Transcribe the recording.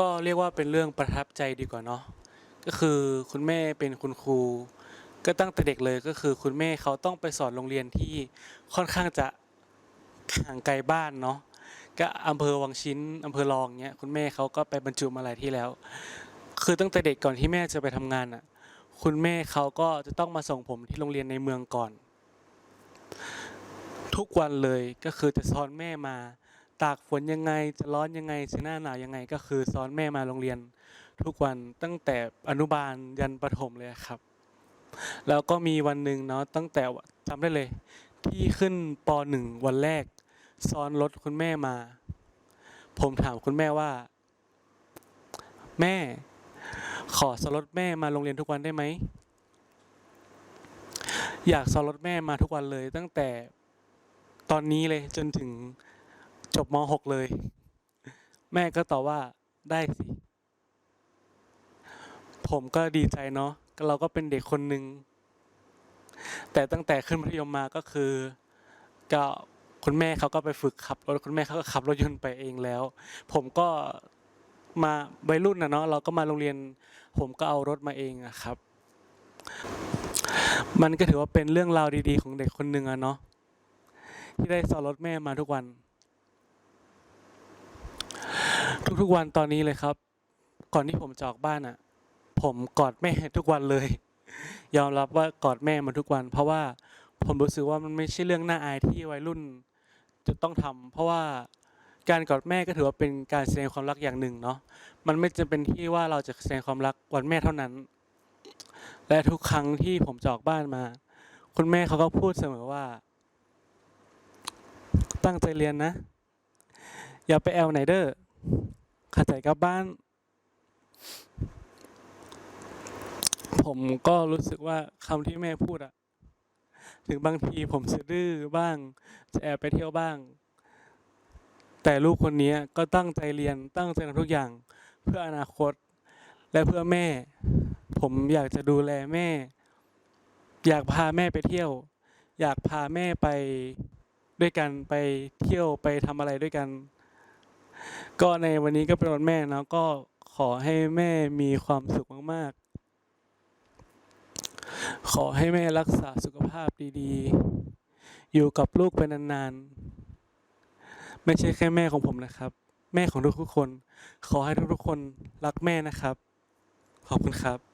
ก็เรียกว่าเป็นเรื่องประทับใจดีกว่าเนาะก็คือคุณแม่เป็นคุณครู ก็ตั้งแต่เด็กเลยก็คือคุณแม่เขาต้องไปสอนโรงเรียนที่ค่อนข้างจะห่างไกลบ้านเนาะก็อำเภอวังชิ้นอำเภอรองเนี้ยคุณแม่เขาก็ไปบรรจุมาหลายที่แล้ว คือตั้งแต่เด็กก่อนที่แม่จะไปทำงานอะคุณแม่เขาก็จะต้องมาส่งผมที่โรงเรียนในเมืองก่อน ทุกวันเลยก็คือจะสอนแม่มา ตากฝนยังไงจะร้อนยังไงจะหน้าหนาวยังไง ก็คือสอนแม่มาโรงเรียนทุกวันตั้งแต่อนุบาลยันประถมเลยครับ แล้วก็มีวันหนึ่งเนาะตั้งแต่จำได้เลย ที่ขึ้นปหนึ่งวันแรก ซ้อนรถคุณแม่มา ผมถามคุณแม่ว่า แม่ ขอซ้อนรถแม่มาโรงเรียนทุกวันได้ไหมอยากซ้อนรถแม่มาทุกวันเลย ตั้งแต่ตอนนี้เลยจนถึง จบม .6 เลย แม่ก็ตอบว่าได้สิ ผมก็ดีใจเนาะเราก็เป็นเด็กคนหนึ่งแต่ตั้งแต่ขึ้นมัธยมมาก็คือ ก็คุณแม่เขาก็ไปฝึกขับรถคุณแม่เขาก็ขับรถยนต์ไปเองแล้ว ผมก็มาวัยรุ่นนะเนาะเราก็มาโรงเรียน ผมก็เอารถมาเองอะครับ มันก็ถือว่าเป็นเรื่องราวดีๆ ของเด็กคนหนึ่งอะเนาะที่ได้สอนรถแม่มาทุกวัน ทุกๆวันตอนนี้เลยครับ ก่อนที่ผมจะออกบ้านอะ ผมกอดแม่ทุกวันเลย ยอมรับว่ากอดแม่มาทุกวัน เพราะว่าผมรู้สึกว่ามันไม่ใช่เรื่องน่าอายที่วัยรุ่นจะต้องทำเพราะว่าการกอดแม่ก็ถือว่าเป็นการแสดงความรักอย่างหนึ่งเนาะมันไม่จำเป็นที่ว่าเราจะแสดงความรักวันแม่เท่านั้น และทุกครั้งที่ผมจะออกบ้านมา คุณแม่เขาก็พูดเสมอว่า ตั้งใจเรียนนะ อย่าไปแอลไหนเด้อ ขัดใจกลับบ้าน ผมก็รู้สึกว่าคำที่แม่พูดอะถึงบางทีผมจะดื้อบ้าง จะแอบไปเที่ยวบ้าง แต่ลูกคนนี้ก็ตั้งใจเรียนตั้งใจทำทุกอย่างเพื่ออนาคต และเพื่อแม่ ผมอยากจะดูแลแม่ อยากพาแม่ไปเที่ยว อยากพาแม่ไปด้วยกันไปเที่ยวไปทำอะไรด้วยกัน ก็ในวันนี้ก็เป็นวันแม่เนาะก็ขอให้แม่มีความสุขมากๆ ขอให้แม่รักษาสุขภาพดีๆ อยู่กับลูกไปนานๆ ไม่ใช่แค่แม่ของผมนะครับ แม่ของทุกๆคน ขอให้ทุกๆคนรักแม่นะครับ ขอบคุณครับ